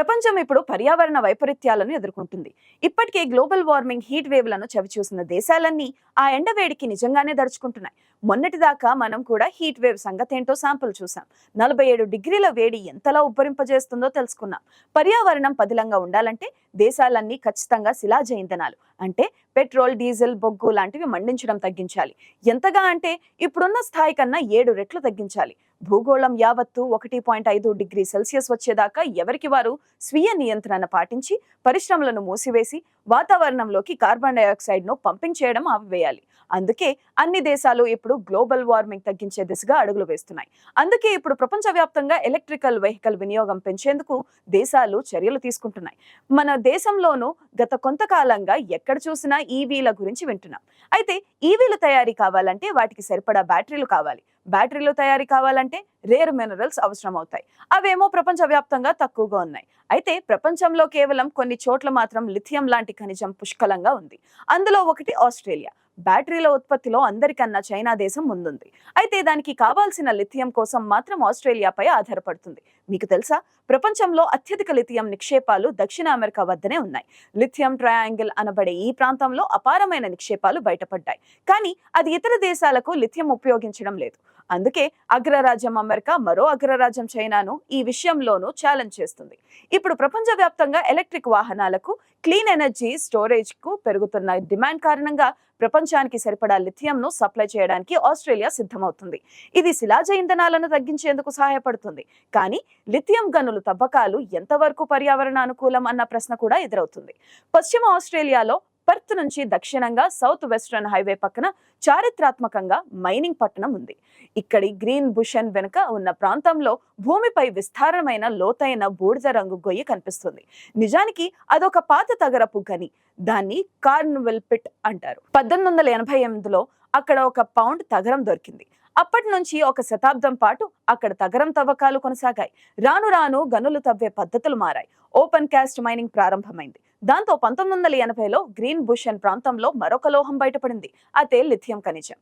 ప్రపంచం ఇప్పుడు పర్యావరణ వైపరీత్యాలను ఎదుర్కొంటుంది. ఇప్పటికే గ్లోబల్ వార్మింగ్ హీట్ వేవ్లను చవిచూసిన దేశాలన్నీ ఆ ఎండవేడికి నిజంగానే దడుచుకుంటున్నాయి మొన్నటిదాకా మనం కూడా హీట్ వేవ్ సంగతేంటో శాంపుల్ చూసాం నలభై ఏడు డిగ్రీల వేడి ఎంతలా ఉబ్బరింపజేస్తుందో తెలుసుకున్నాం. పర్యావరణం పదిలంగా ఉండాలంటే దేశాలన్నీ ఖచ్చితంగా శిలాజ ఇంధనాలు అంటే పెట్రోల్ డీజిల్ బొగ్గు లాంటివి మండించడం తగ్గించాలి. ఎంతగా అంటే ఇప్పుడున్న స్థాయి కన్నా ఏడు రెట్లు తగ్గించాలి. భూగోళం యావత్తు ఒకటి పాయింట్ ఐదు డిగ్రీ సెల్సియస్ వచ్చేదాకా ఎవరికి వారు స్వీయ నియంత్రణ పాటించి పరిశ్రమలను మూసివేసి వాతావరణంలోకి కార్బన్ డైఆక్సైడ్ను పంపింగ్ చేయడం ఆపివేయాలి. అందుకే అన్ని దేశాలు ఇప్పుడు గ్లోబల్ వార్మింగ్ తగ్గించే దిశగా అడుగులు వేస్తున్నాయి. అందుకే ఇప్పుడు ప్రపంచవ్యాప్తంగా ఎలక్ట్రికల్ వెహికల్ వినియోగం పెంచేందుకు దేశాలు చర్యలు తీసుకుంటున్నాయి. మన దేశంలోనూ గత కొంతకాలంగా ఎక్కడ చూసినా ఈవీల గురించి వింటున్నాం. అయితే ఈవీలు తయారీ కావాలంటే వాటికి సరిపడా బ్యాటరీలు కావాలి. బ్యాటరీలు తయారీ కావాలంటే రేర్ మినరల్స్ అవసరం అవుతాయి అవేమో ప్రపంచవ్యాప్తంగా తక్కువగా ఉన్నాయి. అయితే ప్రపంచంలో కేవలం కొన్ని చోట్ల మాత్రం లిథియం లాంటి ఖనిజం పుష్కలంగా ఉంది. అందులో ఒకటి ఆస్ట్రేలియా. బ్యాటరీల ఉత్పత్తిలో అందరికన్నా చైనా దేశం ముందుంది. అయితే దానికి కావాల్సిన లిథియం కోసం మాత్రం ఆస్ట్రేలియాపై ఆధారపడుతుంది. మీకు తెలుసా? ప్రపంచంలో అత్యధిక లిథియం నిక్షేపాలు దక్షిణ అమెరికా వద్దనే ఉన్నాయి. లిథియం ట్రయాంగిల్ అనబడే ఈ ప్రాంతంలో అపారమైన నిక్షేపాలు బయటపడ్డాయి. కానీ అది ఇతర దేశాలకు లిథియం ఉపయోగించడం లేదు. అందుకే అగ్రరాజ్యం అమెరికా మరో అగ్రరాజ్యం చైనాను ఈ విషయంలోనూ ఛాలెంజ్ చేస్తుంది. ఇప్పుడు ప్రపంచవ్యాప్తంగా ఎలక్ట్రిక్ వాహనాలకు క్లీన్ ఎనర్జీ స్టోరేజ్కు పెరుగుతున్న డిమాండ్ కారణంగా ప్రపంచానికి సరిపడా లిథియంను సప్లై చేయడానికి ఆస్ట్రేలియా సిద్ధమవుతుంది. ఇది శిలాజ ఇంధనాలను తగ్గించేందుకు సహాయపడుతుంది. కానీ లిథియం గనులు తవ్వకాలు ఎంతవరకు పర్యావరణ అనుకూలం అన్న ప్రశ్న కూడా ఎదురవుతుంది. పశ్చిమ ఆస్ట్రేలియాలో పర్త్ నుంచి దక్షిణంగా సౌత్ వెస్ట్రన్ హైవే పక్కన చారిత్రాత్మకంగా మైనింగ్ పట్టణం ఉంది. ఇక్కడి గ్రీన్ బుషన్ వెనుక ఉన్న ప్రాంతంలో భూమిపై విస్తారమైన లోతైన బూడిద రంగు గొయ్యి కనిపిస్తుంది. నిజానికి అదొక పాత తగరపు గని దాన్ని కార్న్వెల్ పిట్ అంటారు. పద్దెనిమిది వందల ఎనభై ఎనిమిదిలో అక్కడ ఒక పౌండ్ తగరం దొరికింది. అప్పటి నుంచి ఒక శతాబ్దం పాటు అక్కడ తగరం తవ్వకాలు కొనసాగాయి. రాను రాను గనులు తవ్వే పద్ధతులు మారాయి. ఓపెన్ క్యాస్ట్ మైనింగ్ ప్రారంభమైంది. దాంతో పంతొమ్మిది వందల ఎనభైలో గ్రీన్ బుషన్ ప్రాంతంలో మరొక లోహం బయటపడింది. అదే లిథియం ఖనిజం.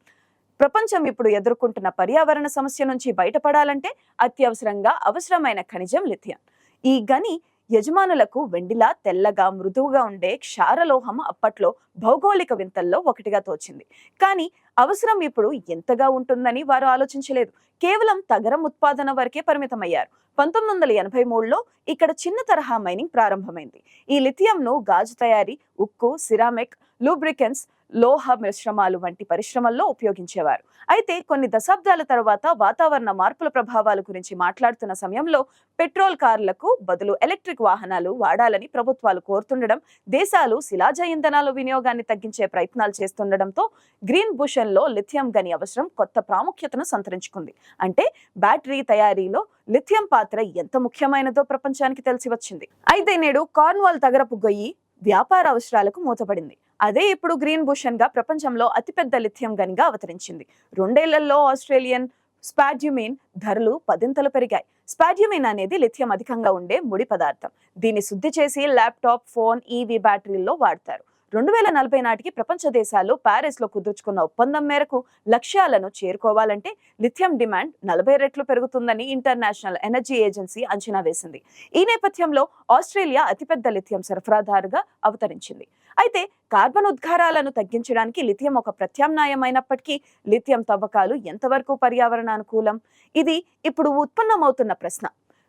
ప్రపంచం ఇప్పుడు ఎదుర్కొంటున్న పర్యావరణ సమస్య నుంచి బయటపడాలంటే అత్యవసరంగా అవసరమైన ఖనిజం లిథియం. ఈ గని యజమానులకు వెండిలా తెల్లగా మృదువుగా ఉండే క్షారలోహం అప్పట్లో భౌగోళిక వింతల్లో ఒకటిగా తోచింది. కానీ అవసరం ఇప్పుడు ఎంతగా ఉంటుందని వారు ఆలోచించలేదు. కేవలం తగరం ఉత్పాదన వరకే పరిమితమయ్యారు. పంతొమ్మిది వందల ఎనభై మూడులో ఇక్కడ చిన్న తరహా మైనింగ్ ప్రారంభమైంది. ఈ లిథియంను గాజు తయారీ ఉక్కు సిరామిక్ లూబ్రికెన్స్ లోహ మిశ్రమాలు వంటి పరిశ్రమల్లో ఉపయోగించేవారు. అయితే కొన్ని దశాబ్దాల తర్వాత వాతావరణ మార్పుల ప్రభావాల గురించి మాట్లాడుతున్న సమయంలో పెట్రోల్ కార్లకు బదులు ఎలక్ట్రిక్ వాహనాలు వాడాలని ప్రభుత్వాలు కోరుతుండడం దేశాలు శిలాజ ఇంధనాల వినియోగాన్ని తగ్గించే ప్రయత్నాలు చేస్తుండడంతో గ్రీన్ బుషన్ లో లిథియం గని అవసరం కొత్త ప్రాముఖ్యతను సంతరించుకుంది. అంటే బ్యాటరీ తయారీలో లిథియం పాత్ర ఎంత ముఖ్యమైనదో ప్రపంచానికి తెలిసి వచ్చింది. అయితే నేడు కార్న్వాల్ తగరపు గొయ్యి వ్యాపార అవసరాలకు మూతపడింది. అదే ఇప్పుడు గ్రీన్ బుషన్గా ప్రపంచంలో అతిపెద్ద లిథియం గనిగా అవతరించింది. రెండేళ్ళలో ఆస్ట్రేలియన్ స్పాడ్యుమిన్ ధరలు పదింతలు పెరిగాయి. స్పాడ్యుమిన్ అనేది లిథియం అధికంగా ఉండే ముడి పదార్థం. దీన్ని శుద్ధి చేసి ల్యాప్టాప్ ఫోన్ ఈవీ బ్యాటరీల్లో వాడతారు. రెండు వేల నలభై నాటికి ప్రపంచ దేశాలు ప్యారిస్లో కుదుర్చుకున్న ఒప్పందం మేరకు లక్ష్యాలను చేరుకోవాలంటే లిథియం డిమాండ్ నలభై రెట్లు పెరుగుతుందని ఇంటర్నేషనల్ ఎనర్జీ ఏజెన్సీ అంచనా వేసింది. ఈ నేపథ్యంలో ఆస్ట్రేలియా అతిపెద్ద లిథియం సరఫరాదారుగా అవతరించింది. అయితే కార్బన్ ఉద్గారాలను తగ్గించడానికి లిథియం ఒక ప్రత్యామ్నాయమైనప్పటికీ లిథియం తవ్వకాలు ఎంతవరకు పర్యావరణ అనుకూలం ఇది ఇప్పుడు ఉత్పన్నమవుతున్న ప్రశ్న.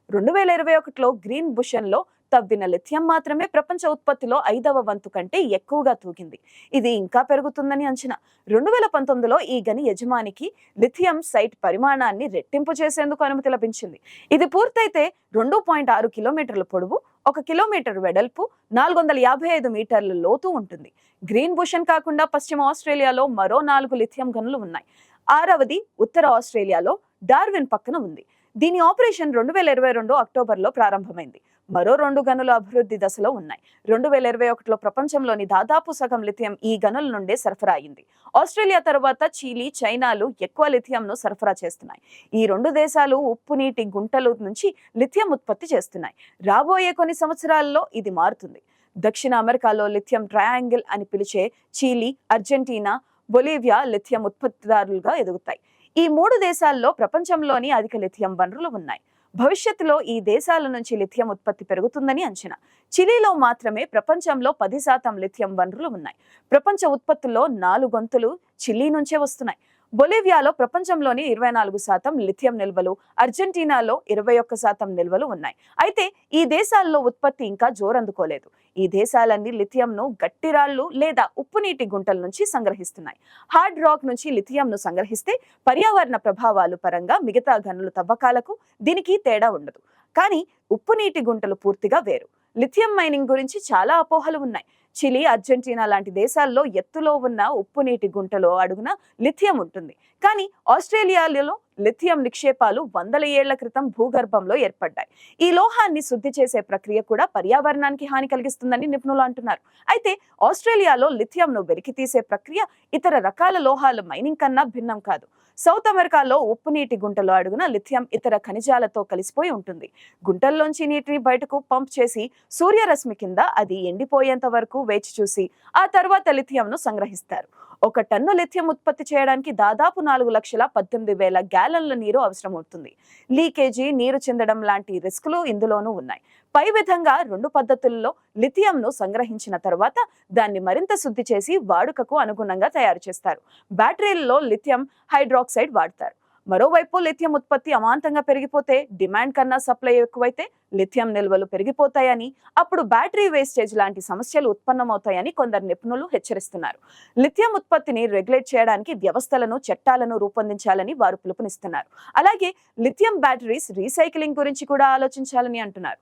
రెండు వేల ఇరవై ఒకటిలో గ్రీన్ బుషన్లో తవ్విన లిథియం మాత్రమే ప్రపంచ ఉత్పత్తిలో ఐదవ వంతు కంటే ఎక్కువగా తూగింది. ఇది ఇంకా పెరుగుతుందని అంచనా. రెండు వేల పంతొమ్మిదిలో ఈ గని యజమానికి లిథియం సైట్ పరిమాణాన్ని రెట్టింపు చేసేందుకు అనుమతి లభించింది. ఇది పూర్తయితే రెండు పాయింట్ ఆరు కిలోమీటర్ల పొడవు ఒక కిలోమీటర్ వెడల్పు నాలుగు వందల యాభై ఐదు మీటర్ల లోతు ఉంటుంది. గ్రీన్ బుషన్ కాకుండా పశ్చిమ ఆస్ట్రేలియాలో మరో నాలుగు లిథియం గనులు ఉన్నాయి. ఆరవది ఉత్తర ఆస్ట్రేలియాలో డార్విన్ పక్కన ఉంది. దీని ఆపరేషన్ రెండు వేల ఇరవై రెండు అక్టోబర్లో ప్రారంభమైంది. మరో రెండు గనులు అభివృద్ధి దశలో ఉన్నాయి. రెండు వేల ఇరవై ఒకటిలో ప్రపంచంలోని దాదాపు సగం లిథియం ఈ గనుల నుండే సరఫరా అయింది. ఆస్ట్రేలియా తర్వాత చీలీ చైనాలు ఎక్కువ లిథియంను సరఫరా చేస్తున్నాయి. ఈ రెండు దేశాలు ఉప్పు నీటి గుంటలు నుంచి లిథియం ఉత్పత్తి చేస్తున్నాయి. రాబోయే కొన్ని సంవత్సరాల్లో ఇది మారుతుంది. దక్షిణ అమెరికాలో లిథియం ట్రయాంగిల్ అని పిలిచే చీలీ అర్జెంటీనా బొలీవియా లిథియం ఉత్పత్తిదారులుగా ఎదుగుతాయి. ఈ మూడు దేశాల్లో ప్రపంచంలోని అధిక లిథియం వనరులు ఉన్నాయి. భవిష్యత్తులో ఈ దేశాల నుంచి లిథియం ఉత్పత్తి పెరుగుతుందని అంచనా. చిలీలో మాత్రమే ప్రపంచంలో పది శాతం లిథియం వనరులు ఉన్నాయి. ప్రపంచ ఉత్పత్తుల్లో నాలుగొంతులు చిలీ నుంచే వస్తున్నాయి. బొలివియాలో ప్రపంచంలోని ఇరవై నాలుగు శాతం లిథియం నిల్వలు అర్జెంటీనాలో ఇరవై ఒక్క శాతం నిల్వలు ఉన్నాయి. అయితే ఈ దేశాల్లో ఉత్పత్తి ఇంకా జోరందుకోలేదు. ఈ దేశాలన్నీ లిథియంను గట్టిరాళ్ళు లేదా ఉప్పు నీటి గుంటల నుంచి సంగ్రహిస్తున్నాయి. హార్డ్ రాక్ నుంచి లిథియంను సంగ్రహిస్తే పర్యావరణ ప్రభావాలు పరంగా మిగతా గనుల తవ్వకాలకు దీనికి తేడా ఉండదు. కానీ ఉప్పు నీటి గుంటలు పూర్తిగా వేరు. లిథియం మైనింగ్ గురించి చాలా అపోహలు ఉన్నాయి. చిలీ అర్జెంటీనా లాంటి దేశాల్లో ఎత్తులో ఉన్న ఉప్పు నీటి గుంటలో అడుగున లిథియం ఉంటుంది. కానీ ఆస్ట్రేలియాలో లిథియం నిక్షేపాలు వందల ఏళ్ళ క్రితం భూగర్భంలో ఏర్పడ్డాయి. ఈ లోహాన్ని శుద్ధి చేసే ప్రక్రియ కూడా పర్యావరణానికి హాని కలిగిస్తుందని నిపుణులు అంటున్నారు. అయితే ఆస్ట్రేలియాలో లిథియంను వెలికి తీసే ప్రక్రియ ఇతర రకాల లోహాల మైనింగ్ కన్నా భిన్నం కాదు. సౌత్ అమెరికాలో ఉప్పు నీటి గుంటలో అడుగున లిథియం ఇతర ఖనిజాలతో కలిసిపోయి ఉంటుంది. గుంటల్లోంచి నీటిని బయటకు పంప్ చేసి సూర్యరశ్మి కింద అది ఎండిపోయేంత వరకు వేచి చూసి ఆ తర్వాత లిథియంను సంగ్రహిస్తారు. ఒక టన్ను లిథియం ఉత్పత్తి చేయడానికి దాదాపు నాలుగు లక్షల పద్దెనిమిది వేల గ్యాలన్ల నీరు అవసరం అవుతుంది లీకేజీ నీరు చెందడం లాంటి రిస్కులు ఇందులోనూ ఉన్నాయి. పై విధంగా రెండు పద్ధతుల్లో లిథియంను సంగ్రహించిన తర్వాత దాన్ని మరింత శుద్ధి చేసి వాడుకకు అనుగుణంగా తయారు చేస్తారు. బ్యాటరీలలో లిథియం హైడ్రాక్సైడ్ వాడతారు. మరోవైపు లిథియం ఉత్పత్తి అమాంతంగా పెరిగిపోతే డిమాండ్ కన్నా సప్లై ఎక్కువైతే లిథియం నిల్వలు పెరిగిపోతాయని అప్పుడు బ్యాటరీ వేస్టేజ్ లాంటి సమస్యలు ఉత్పన్నమవుతాయని కొందరు నిపుణులు హెచ్చరిస్తున్నారు. లిథియం ఉత్పత్తిని రెగ్యులేట్ చేయడానికి వ్యవస్థలను చట్టాలను రూపొందించాలని వారు పిలుపునిస్తున్నారు. అలాగే లిథియం బ్యాటరీస్ రీసైక్లింగ్ గురించి కూడా ఆలోచించాలని అంటున్నారు.